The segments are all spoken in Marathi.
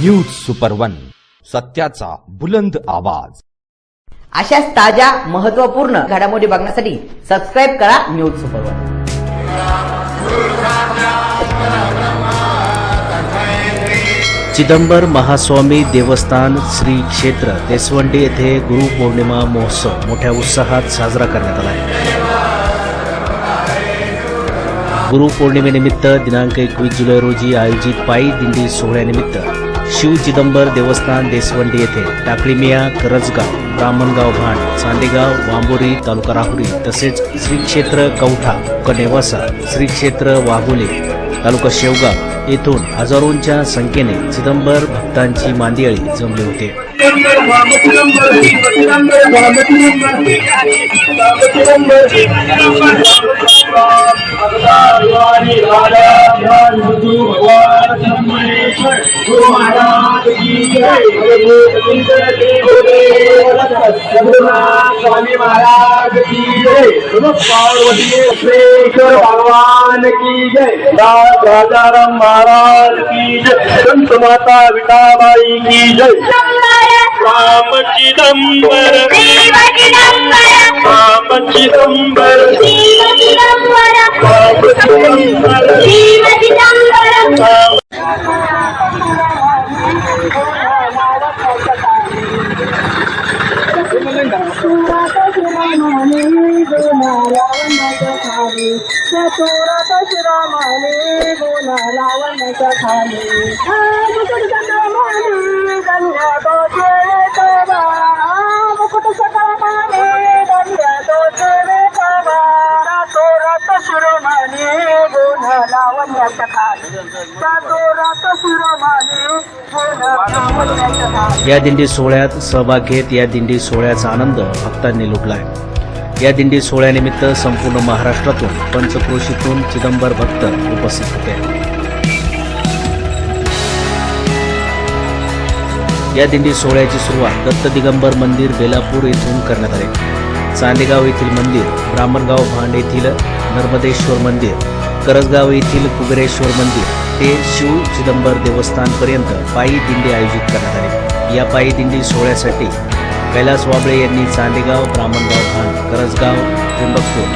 न्यूज सुपर वन सत्याचा बुलंद आवाज. अशाच ताज्या महत्त्वपूर्ण घडामोडी बघण्यासाठी सबस्क्राईब करा न्यूज सुपरवर चिदंबर महास्वामी देवस्थान श्री क्षेत्र देसवंडी येथे गुरुपौर्णिमा महोत्सव मोठ्या उत्साहात साजरा करण्यात आला आहे. गुरुपौर्णिमेनिमित्त दिनांक एकवीस जुलै रोजी आयोजित पायी दिंडी सोहळ्यानिमित्त शिव चिदंबर देवस्थान देसवंडी येथे टाकळीमिया करजगाव ब्राह्मणगाव भांड चांदेगाव वांबोरी तालुका राहुरी तसेच श्री क्षेत्र कवठा कनेवासा श्री क्षेत्र वाघोले तालुका शेवगाव येथून हजारोंच्या संख्येने चिदंबर भक्तांची मांदियाळी जमली होते स्वामी महाराज की जय पार्वतीश्वर भगवान की महाराज की जय संत माता विठाबाई की जय राम चिदंबर। పాప చిదంబర పాప చిదంబర చతురత శ్రమణి గుణ రావణ సఖాలి ముకుట సకమణి కన్యాతో చేతవా ముకుట या दिंडी सोहळ्यात सहभाग घेत या दिंडी सोहळ्याचा आनंद भक्तांनी लुटलाय या दिंडी सोहळ्यानिमित्त संपूर्ण महाराष्ट्रातून पंचक्रोशीतून चिदंबर भक्त उपस्थित होते. या दिंडी सोहळ्याची सुरुवात दत्त दिगंबर मंदिर बेलापूर येथून करण्यात आली. चांदेगाव येथील मंदिर ब्राह्मणगाव भांड येथील नर्मदेश्वर मंदिर करजगाव येथील कुबेरेश्वर मंदिर ते शिव चिदंबर देवस्थानपर्यंत पायी दिंडी आयोजित करण्यात आली. या पायी दिंडी सोहळ्यासाठी कैलास वाबळे यांनी चांदेगाव ब्राह्मणगाव खान करजगाव त्र्यंबकपूर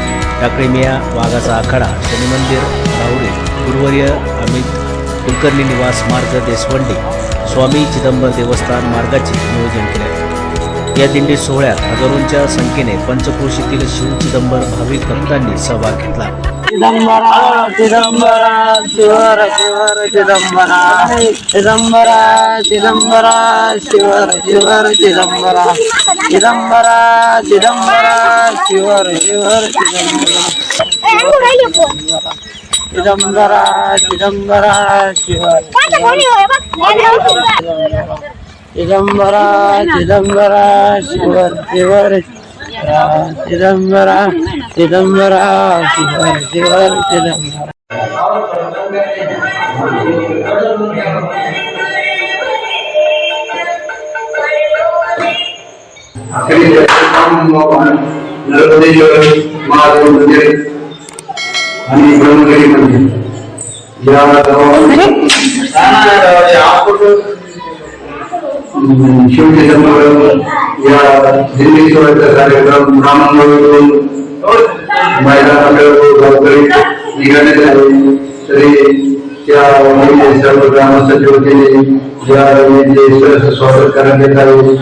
टाकळीमिया वाघाचा आखाडा शनी मंदिर राहुरी गुरुवर्य अमित कुलकर्णी निवास मार्ग देशवंडे स्वामी चिदंबर देवस्थान मार्गाचे नियोजन केले. या दिंडी सोहळ्यात हजारोंच्या संख्येने पंचक्रोशीतील शिव चिदंबर भाविक भक्तांनी सहभाग घेतला. चिदंबरा चिदंबरा शिवर शिवर चिदंबरा. चिदंबरा चिदंबरा शिवर शिवर चिदंबरा. चिदंबरा चिदंबरा शिवर शिवर चिदंबरा. चिदंबरा शिवर. चिदंबरा चिदंबरा. शिवर शिवर चिदंबरा चिदंबरा शिवर शिवर चिदंबरा नर्मदेश्वर महादेव मंदिर आणि शेवटी मंदिर या गावामध्ये शिवचिदंबरम या दिल्लीश्वराचा कार्यक्रम महिला मंडळ गावकरी आले तरी त्या महिने सर्व ग्रामस्थांच्या वतीने या स्वागत करण्यात येत आहे.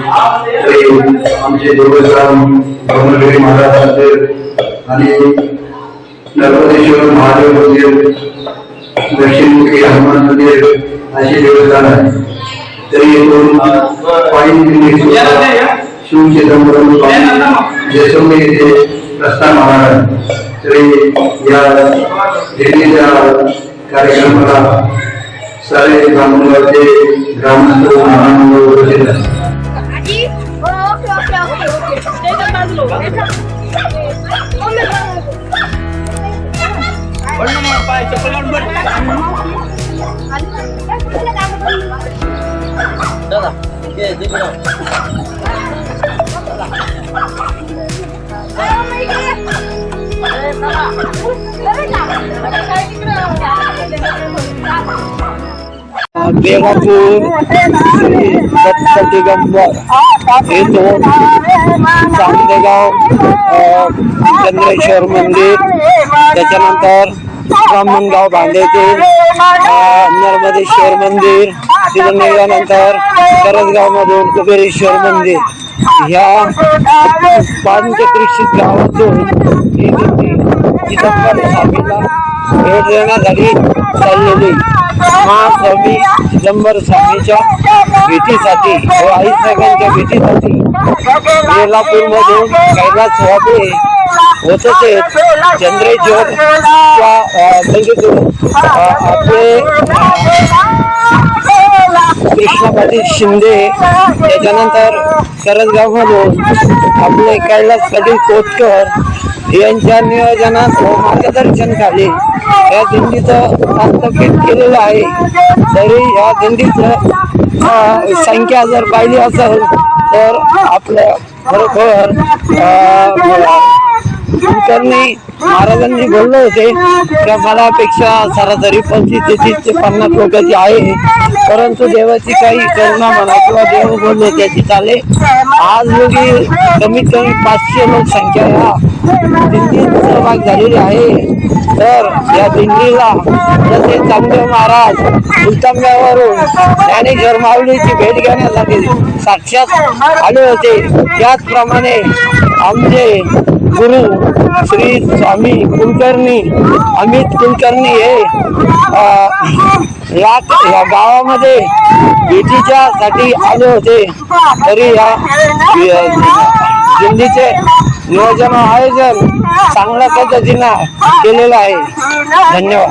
तरी आमचे देवस्थान ब्रह्मगिरी महाराज मंदिर आणि नर्मदेश्वर महादेव मंदिर दक्षिणमुखी हनुमान मंदिर असे देवस्थान आहे. तरी येथून शिव चिदंबरम जैसलमेर जयसोमे येथे प्रस्थान होणार आहे तरी या दिंडीच्या कार्यक्रमाला सारे ब्राह्मणगावचे ग्रामस्थ महानंद उपस्थित आहेत ओके ओके ओके ओके त्याच्या बाजूला दादा बेलापूर श्री दत्त दिगंबर येथून चांदेगाव अ, चंद्रेश्वर मंदिर त्याच्यानंतर ब्राह्मणगाव नर्मदेश्वर मंदिर तिथून निघाल्यानंतर करसगाव मधून कुबेरेश्वर मंदिर. ह्या पांचकृषी गावातून चिदंबर स्वामीला भेट देण्यासाठी चाललेली महास्वामी चिदंबर स्वामीच्या भेटीसाठी व आई साहेबांच्या भेटीसाठी बेलापूर मधून कैलास वाबळे होत होते चंद्रेश्वर आपले कृष्णपाटी शिंदे त्याच्यानंतर करसगाव मधून आपले कैलास पाटील कोटकर यांच्या नियोजनात मार्गदर्शन मार्गदर्शनाखाली या दिंडीचं हस्तक्षेप केलेलं आहे. तरी या दिंडीचं संख्या जर पाहिली असेल तर आपल्या खरोखर अं, महाराजांनी बोलले होते की मलापेक्षा सरासरी पंचवीस ते तीस ते पन्नास लोकांची आहे परंतु देवाची काही करुणा म्हणा किंवा देव बोलले त्याची चाले. आज योगी कमीत कमी पाचशे लोकसंख्या या. दिंडीत सहभाग झालेली आहे. तर या दिंडीला जसे चांगदेव महाराज उलतांब्यावरून ज्ञानेश्वर माऊलीची भेट घेण्यासाठी साक्षात आले होते. त्याचप्रमाणे आमचे गुरु श्री स्वामी कुलकर्णी अमित कुलकर्णी हे या या गावामध्ये भेटीच्या साठी आले होते. तरी या या दिंडीचे नियोजन आयोजन चांगल्या पद्धतीनं केलेलं आहे. धन्यवाद.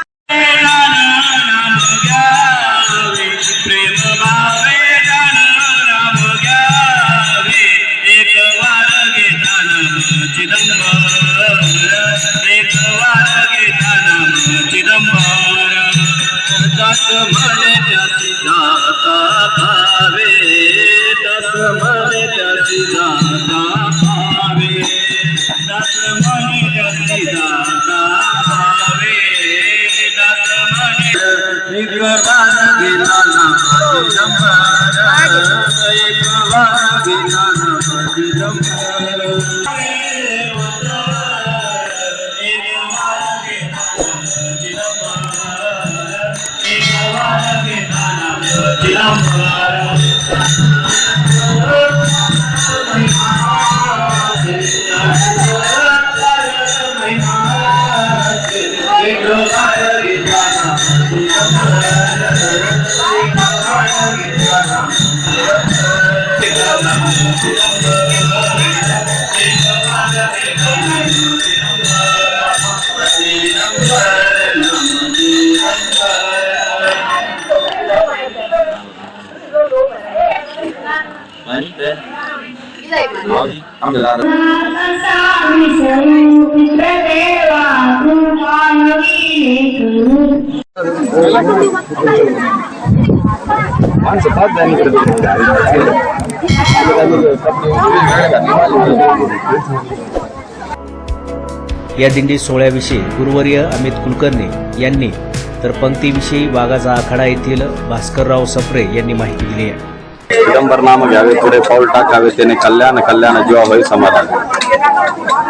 दस म्हणे Yeah. या दिंडी सोहळ्याविषयी गुरुवर्य अमित कुलकर्णी यांनी तर पंक्तीविषयी वाघाचा आखाडा येथील भास्करराव सप्रे यांनी माहिती दिली आहे. चिदंबर नाम घ्यावे पुढे पाऊल टाकावे त्याने कल्याण कल्याण जीवा होई समाधान.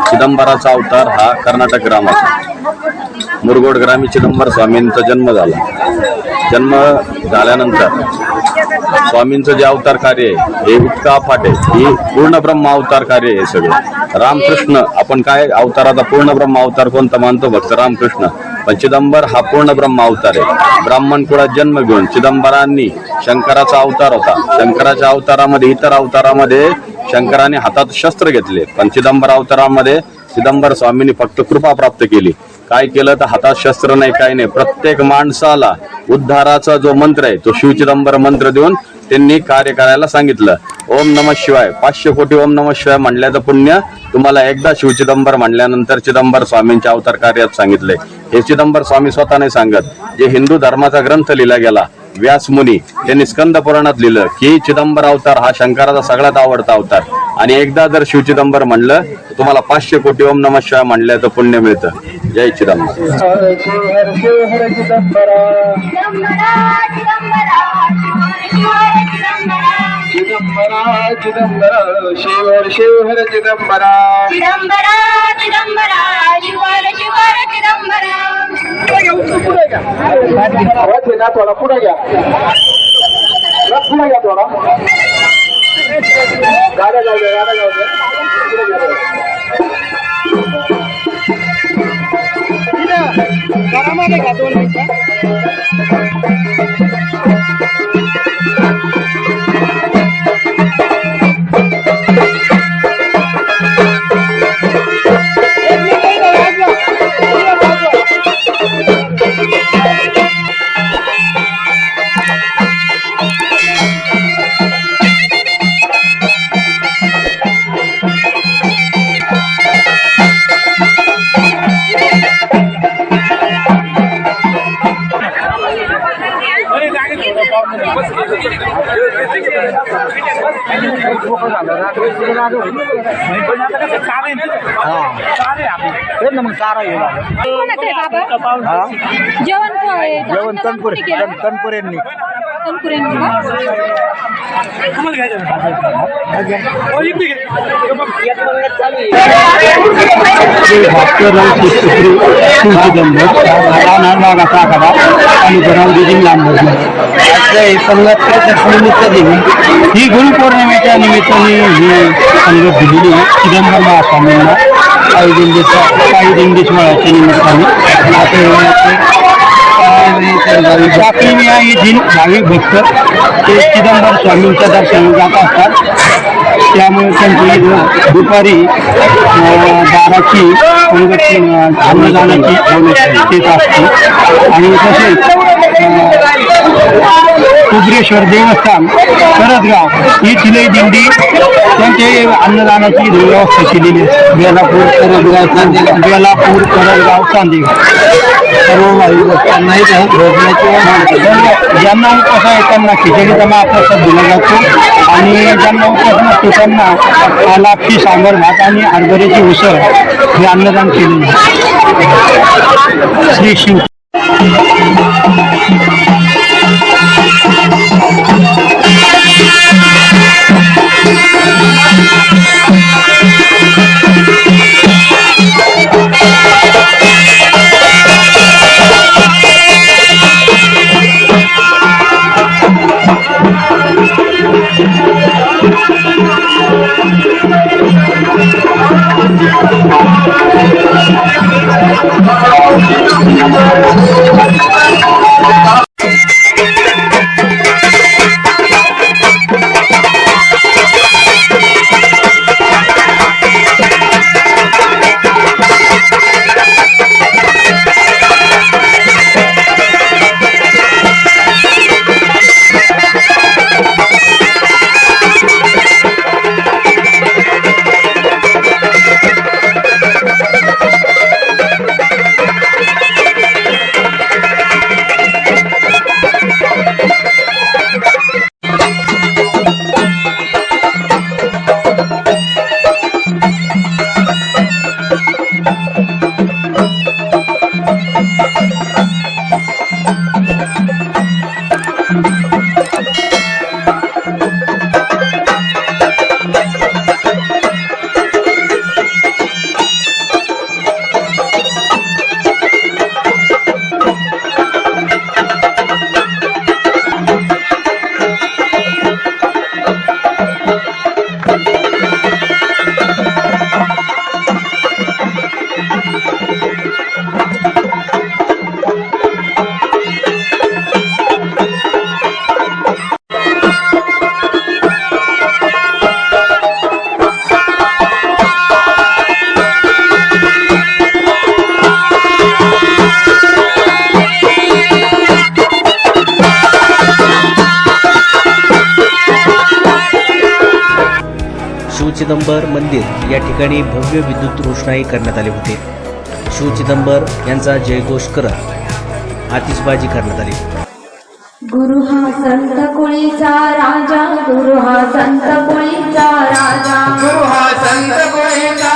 चिदंबराचा अवतार हा कर्नाटक ग्रामाचा. मुरगोड ग्रामी चिदंबर स्वामींचा जन्म झाला. जन्म झाल्यानंतर स्वामींचं जे अवतार कार्य आहे हे इतका अफाट आहे ही पूर्ण ब्रह्म अवतार कार्य आहे सगळं. रामकृष्ण आपण काय अवताराचा पूर्ण ब्रह्म अवतार कोणता मानतो? भक्त रामकृष्ण. पण चिदंबर हा पूर्ण ब्रह्म अवतार आहे. ब्राह्मण कुळात जन्म घेऊन चिदंबरांनी शंकराचा अवतार होता. शंकराच्या अवतारामध्ये इतर अवतारामध्ये शंकराने हातात शस्त्र घेतले. पण चिदंबर अवतारामध्ये चिदंबर स्वामींनी फक्त कृपा प्राप्त केली. काय केलं? तर हातात शस्त्र नाही काय नाही. प्रत्येक माणसाला उद्धाराचा जो मंत्र आहे तो शिवचिदंबर मंत्र देऊन त्यांनी कार्य करायला सांगितलं. ओम नम शिवाय. पाचशे कोटी ओम नम शिवाय म्हणल्याचं पुण्य तुम्हाला एकदा शिवचिदंबर म्हणल्यानंतर चिदंबर स्वामींच्या अवतार कार्यात सांगितले हे चिदंबर स्वामी स्वतः नाही सांगत जे हिंदू धर्माचा ग्रंथ लिहिला गेला व्यास मुनी त्यांनी स्कंद पुराणात लिहिलं की चिदंबर अवतार हा शंकराचा सगळ्यात आवडता अवतार. आणि एकदा जर शिवचिदंबर म्हणलं तर तुम्हाला पाचशे कोटी ओम नम शिवाय म्हणल्याचं पुण्य मिळतं. जय चिदंबर. चिदंबरा चिदंबरा चिदंबरा शिव हर शिव हर चिदंबरा. चिदंबरा चिदंबरा शिवर शिवर चिदंबरा. आवाज आहे ना थोडा पुढे घ्या पुढे घ्या थोडा. गाड्या जाऊ द्या गाड्या जाऊ द्या पुढे घ्या जेवण जेवण तनपुरे तनपुरेंनी तनपुरेंनी ही गुरुपौर्णिमेच्या निमित्ताने ही संगत दिलेली आहे. चिदंबर महास्वामींना काही दिंडीच्या काही दिंडीश मळाच्या निमित्ताने बाकी येथील भाविक भक्त ते चिदंबर स्वामींच्या दर्शनाला जात असतात. त्यामुळे त्यांची दुपारी बाराची अन्नदानाची तेच असते. आणि तसेच रुद्रेश्वर देवस्थान ही येथीलही दिंडी त्यांचे अन्नदानाची व्यवस्था केलेली आहे. बेलापूर करदगाव चांदेगाव बेलापूर करदगाव चांदेगाव सर्व नाही ज्यांना उपवास आहे त्यांना खिचडीचा महाप्रसाद दिला जातो. आणि ज्यांना उपवास नसतो त्यांना लापशी सांबर भात आणि हरभऱ्याची उसळ हे अन्नदान केलेलं आहे. श्री शिव चिदंबर मंदिर या ठिकाणी भव्य विद्युत रोषणाई करण्यात आली होती. शिव चिदंबर यांचा जयघोष करत आतिषबाजी करण्यात आली. गुरु हा संत कुळीचा राजा गुरु हा संत कुळीचा राजा. गुरु हा संत गुळीचा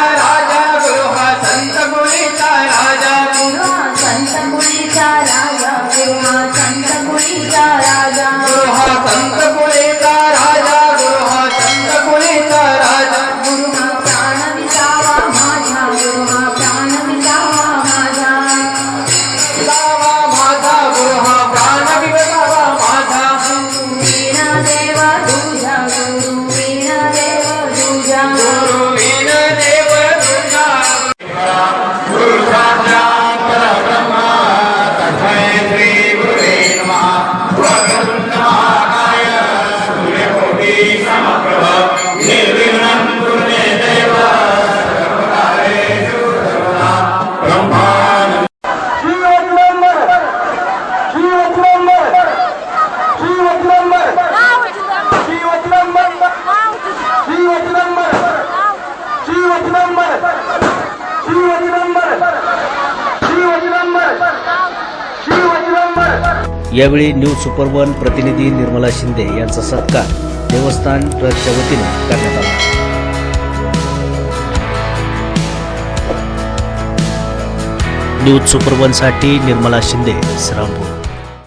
यावेळी न्यूज सुपर वन प्रतिनिधी निर्मला शिंदे यांचा सत्कार देवस्थान ट्रस्टच्या वतीने करण्यात आला. न्यूज सुपर वनसाठी निर्मला शिंदे श्रामपूर